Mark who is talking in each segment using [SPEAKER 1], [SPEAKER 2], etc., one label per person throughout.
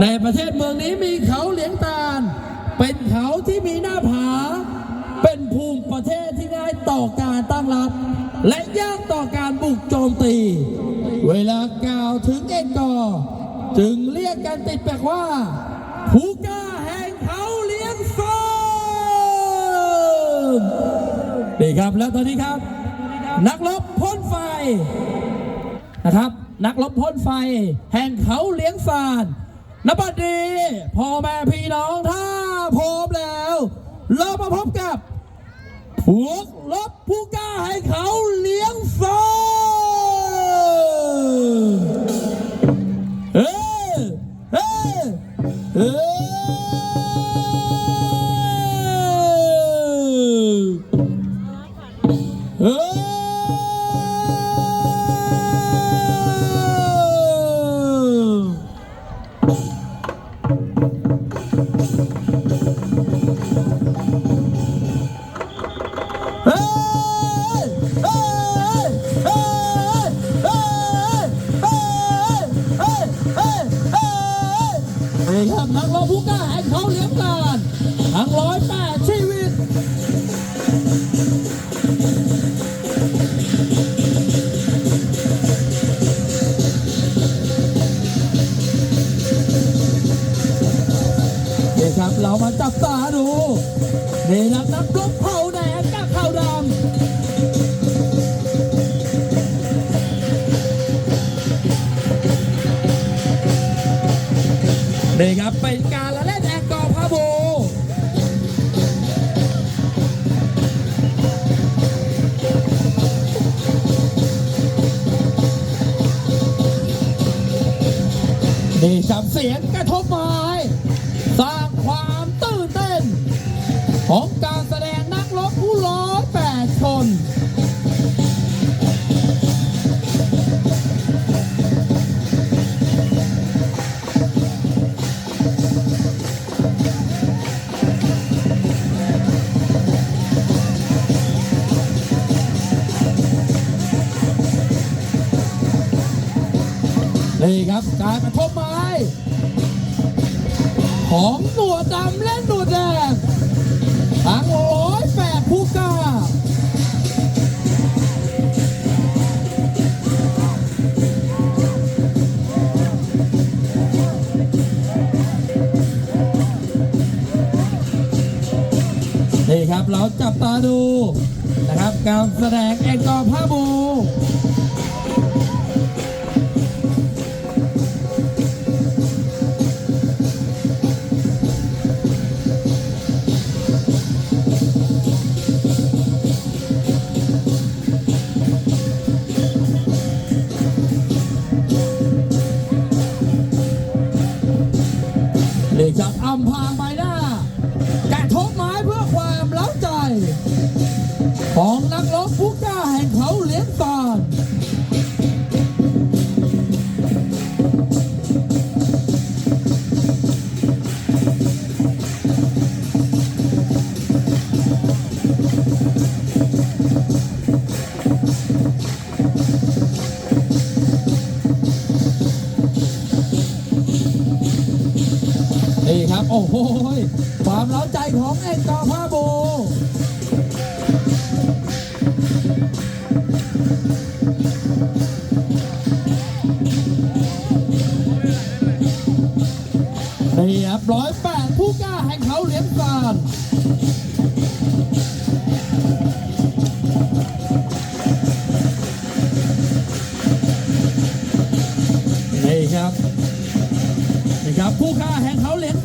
[SPEAKER 1] ในประเทศเมืองนี้มีเขาเหลียงตาล เป็นเขาที่มีหน้าผา เป็นภูมิประเทศที่ง่ายต่อการตั้งรับและยากต่อการบุกโจมตี เวลากล่าวถึงเอกกอจึงเรียกกันติดปากว่าผู้กล้าแห่งเขาเลี้ยงฟานี่ครับแล้วตอนนี้ครับ นักรบพ่นไฟนะครับ นักรบพ่นไฟ แห่งเขาเลี้ยงฟาน นบัดดีพ่อแม่พี่น้องถ้าพร้อมแล้ว เรามาพบกับพวกรบผู้กล้าให้เขาเลี้ยงฟอเอ้เอ้เอ จับตาดูนี่นักนักรบเผาแดงกับเผ่าดำนี่ครับเป็นการละเล่นแอลกอร์พาโบนี่ครับเสียงกระทบไม้สร้างความ ของการแสดงนักรบผู้ร้อยแปดคนนี่ครับการกระทบไม้ของหนวดดำและหนวดแดง ทั้งร้อยแปดผู้กล้านี่ครับเราจับตาดูนะครับการแสดงแองกอร์ผ้าบู ครับโอ้โหความเล้าใจของเอ็นกอร์พาโบนี่ครับร้อยแปดผู้กล้าแห่งเขาเหลียงซานนี่ครับ นี่ครับ ผู้กล้าแห่งเขาเหลียง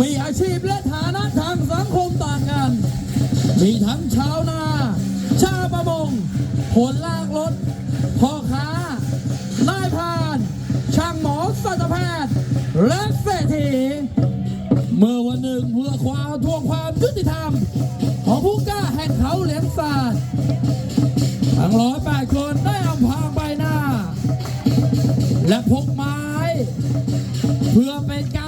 [SPEAKER 1] มีอาชีพและฐานะทางสังคมต่างกัน มีทั้งชาวนา ชาวประมงคนลากรถพ่อค้านายพาน ช่างหมอสัตวแพทย์ และเศรษฐี เมื่อวันหนึ่งเพื่อความทวงความยุติธรรม ของผู้กล้าแห่งเขาเหลียงซานทั้งร้อยแปดคนได้อำพรางใบหน้า และพกไม้ เพื่อเป็นการ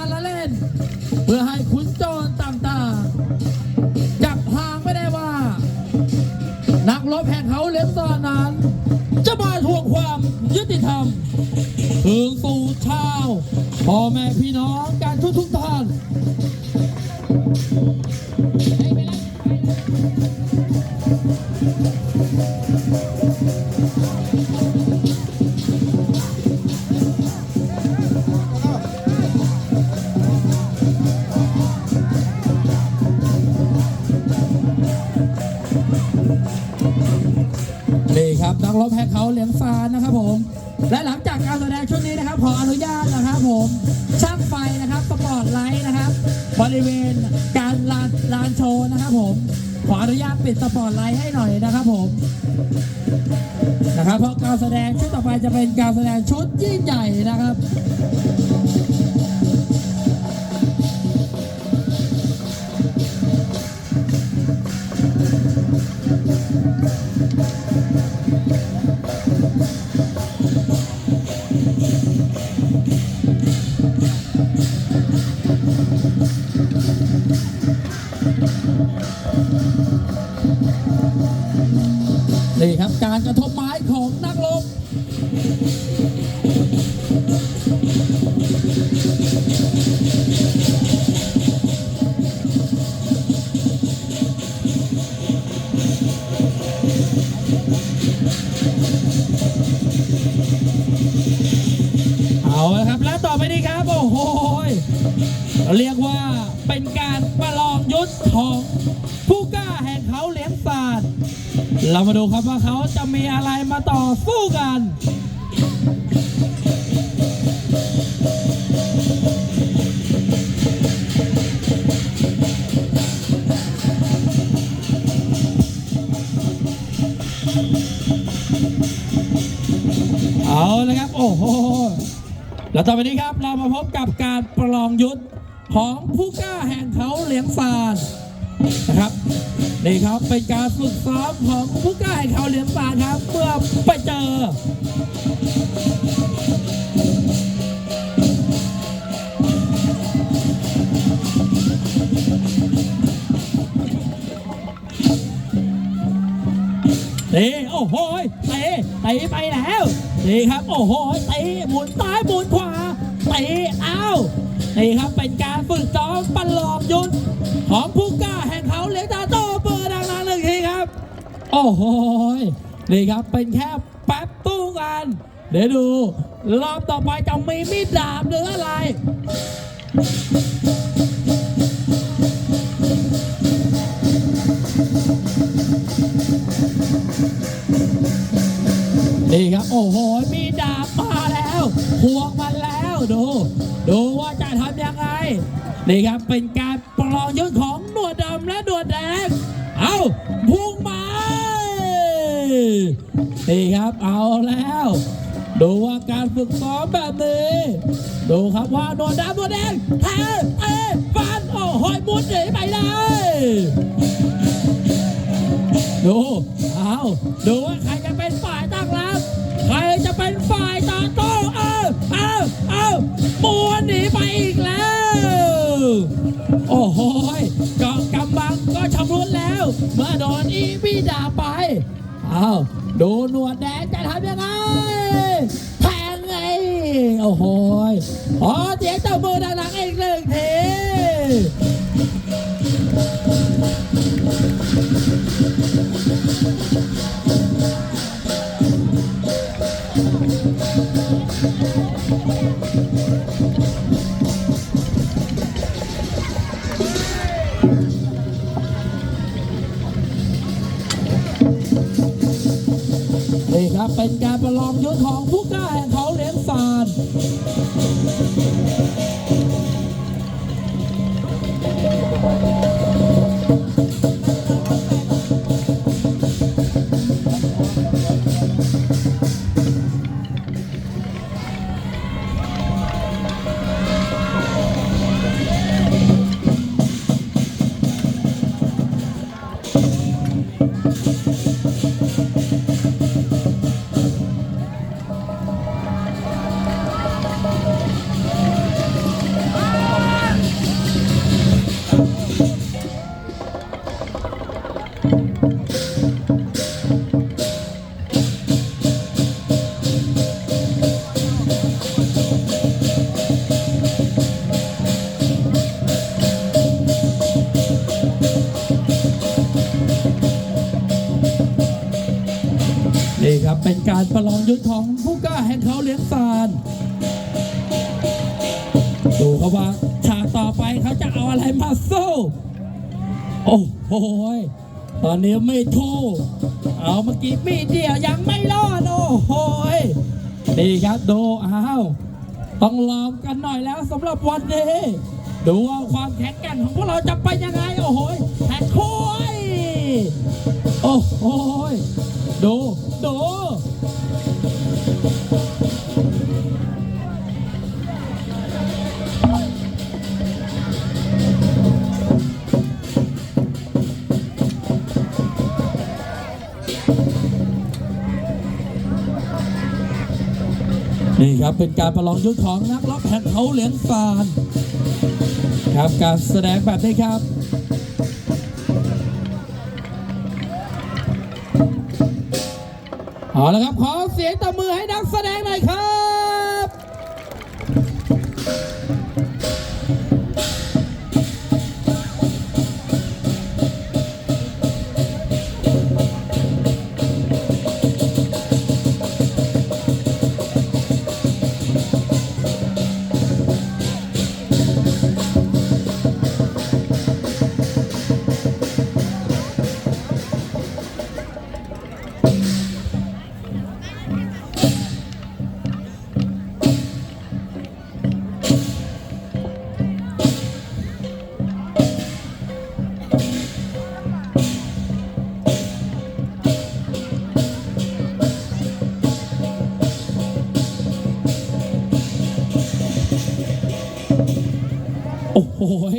[SPEAKER 1] พื่อให้ขุนโจรต่างๆจับทางไม่ได้ว่า นักรบแห่งเขาเล็บซอนนั้น จะมาทวงความยุติธรรมถึงสู่ชาวพ่อแม่พี่น้องการทุกทุกท่าน นี่ครับนักรบแฮกเขาเหลียงซานนะครับผม และหลังจากการแสดงชุดนี้นะครับ ขออนุญาตนะครับผมช่างไฟนะครับสปอตไลท์นะครับ บริเวณการลานลานโชว์นะครับผมขออนุญาตปิดสปอตไลท์ให้หน่อยนะครับผมนะครับเพราะการแสดงชุดต่อไปจะเป็นการแสดงชุดยิ่งใหญ่นะครับ เรียกว่าเป็นการประลองยุทธของผู้กล้าแห่งเขาเหลียงซานเรามาดูครับว่าเขาจะมีอะไรมาต่อสู้กันเอาเลยครับ โอ้โห และต่อไปนี้ครับเรามาพบกับการประลองยุทธของผู้กล้าแห่งเขาเหลียงซานนะครับนี่ครับเป็นการฝึกซ้อมของผู้กล้าแห่งเขาเหลียงซานครับ เมื่อไปเจอ นี่โอ้โหเตะเตะไปแล้วนี่ครับโอ้โหเตะหมุนซ้ายหมุนขวาเตะเอานี่ครับเป็นการฝึกซ้อมประลองยุทธของผู้กล้าแห่งเขาเลตาโตเบอร์ดังนั้นหนึ่งทีครับ โอ้โหนี่ครับเป็นแค่แป๊บตู้กัน เดี๋ยวดูรอบต่อไปจะมีมีดดาบหรืออะไร โอ้โห มีดาบมาแล้วพวงมันแล้วดู ดูว่าจะทำยังไง นี่ครับเป็นการประลองยุทธของหนวดดำและหนวดแดง เอาพุ่งมานี่ครับเอาแล้ว ดูว่าการฝึกซ้อมแบบนี้ ดูครับว่าหนวดดำหนวดแดงแทงเตะฟันโอ้โหมุดหนีไปเลยดูเอาดูว่าใครจะ เอาเอาม้วนหนีไปอีกแล้ว โอ้โหเกาะกำบังก็ชำรุดแล้ว เมื่อโดนอีบีด่าไปเอาดูหนวดแดงจะทำยังไงแทงไงโอ้โหยขอเสียเจ้ามือดังๆอีกหนึ่งที ปร นี่ครับ เป็นการประลองยุทธของผู้กล้าแห่งเขาเลี้ยงซานดูครับว่าฉากต่อไปเขาจะเอาอะไรมาสู้ โอ้โห ตอนนี้ไม่ทู่เอาเมื่อกี้มีเดียวยังไม่รอดโอ้โหยดีครับดูอ้าวต้องลองกันหน่อยแล้วสำหรับวันนี้ดูว่าความแข็งแกร่งของพวกเราจะไปยังไงโอ้โหยแข็งโคุยโอ้โหยดูดู นี่ครับเป็นการประลองยุทธของนักรบแห่งเขาเหลียงฟานครับการแสดงแบบนี้ครับเอาละครับขอเสียงตะมือให้นักแสดงหน่อยครับ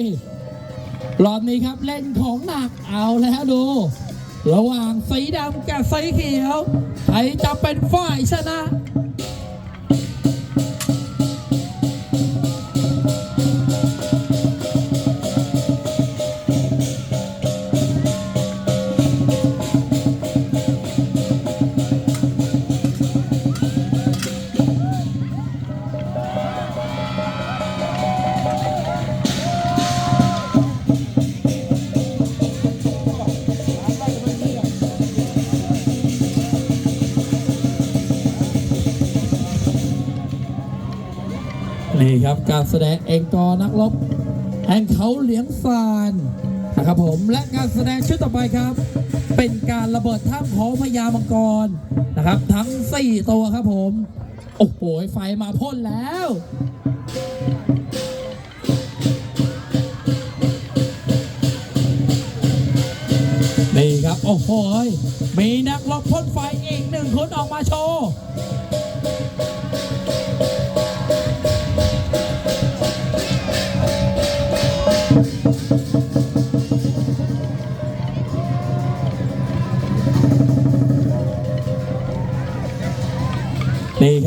[SPEAKER 1] ยรอบนี้ครับเล่นของหนักเอาแล้วดู ระหว่างสีดำกับสีเขียว ใครจะเป็นฝ่ายชนะ นี่ครับ การแสดงเองกอนักรบแห่งเขาเหลียงซานนะครับผมและการแสดงชุดต่อไปครับ เป็นการระเบิดถ้ำของพญามังกรนะครับ ทั้ง 4 ตัวครับผม โอ้โหไฟมาพ่นแล้วนี่ครับ โอ้โหมีนักรบพ่นไฟอีกหนึ่งคนออกมาโชว์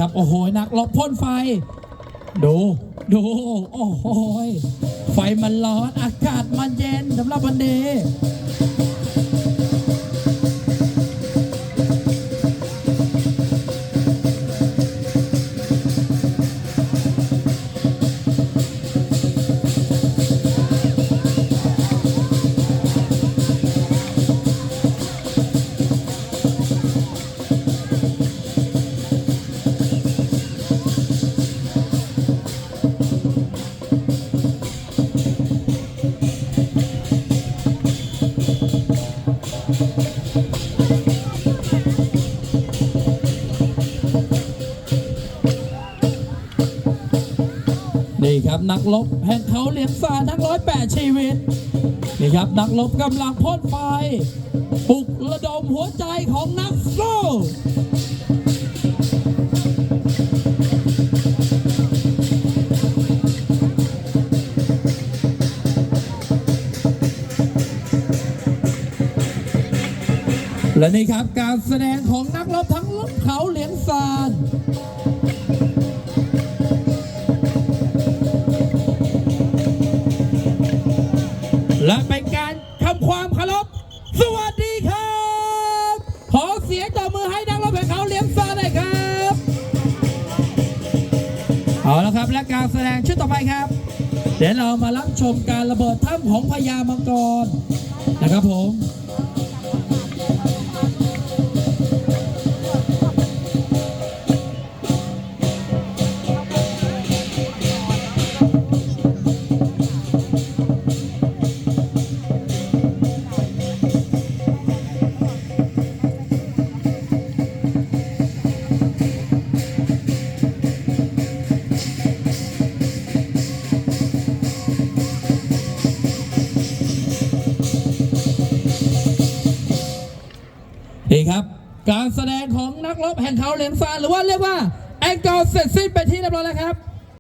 [SPEAKER 1] ครับ โอ้โห นักรบพ่นไฟ ดู ดู โอ้โห ไฟมันร้อน อากาศมันเย็นสำหรับวันนี้ ครับนักรบแห่งเขาเหลียงซาทั้งร้อยแปดชีวิตนี่ครับนักรบกำลังพ่นไฟปลุกระดมหัวใจของนักสู้และนี่ครับการแสดงของนักรบทั้งเขาเหลียงซาน และเป็นการทำความเคารพสวัสดีครับ ขอเสียงตบมือให้นักรบแห่งเขาเลี้ยงซานหน่อยครับเอาละครับและการแสดงชุดต่อไปครับ เดี๋ยวเรามารับชมการระเบิดถ้ำของพญามังกรนะครับผม นักรบแห่งเขาเหลียงซานหรือว่าเรียกว่าแองเกลเสร็จสิ้นไปที่เรียบร้อยแล้วครับ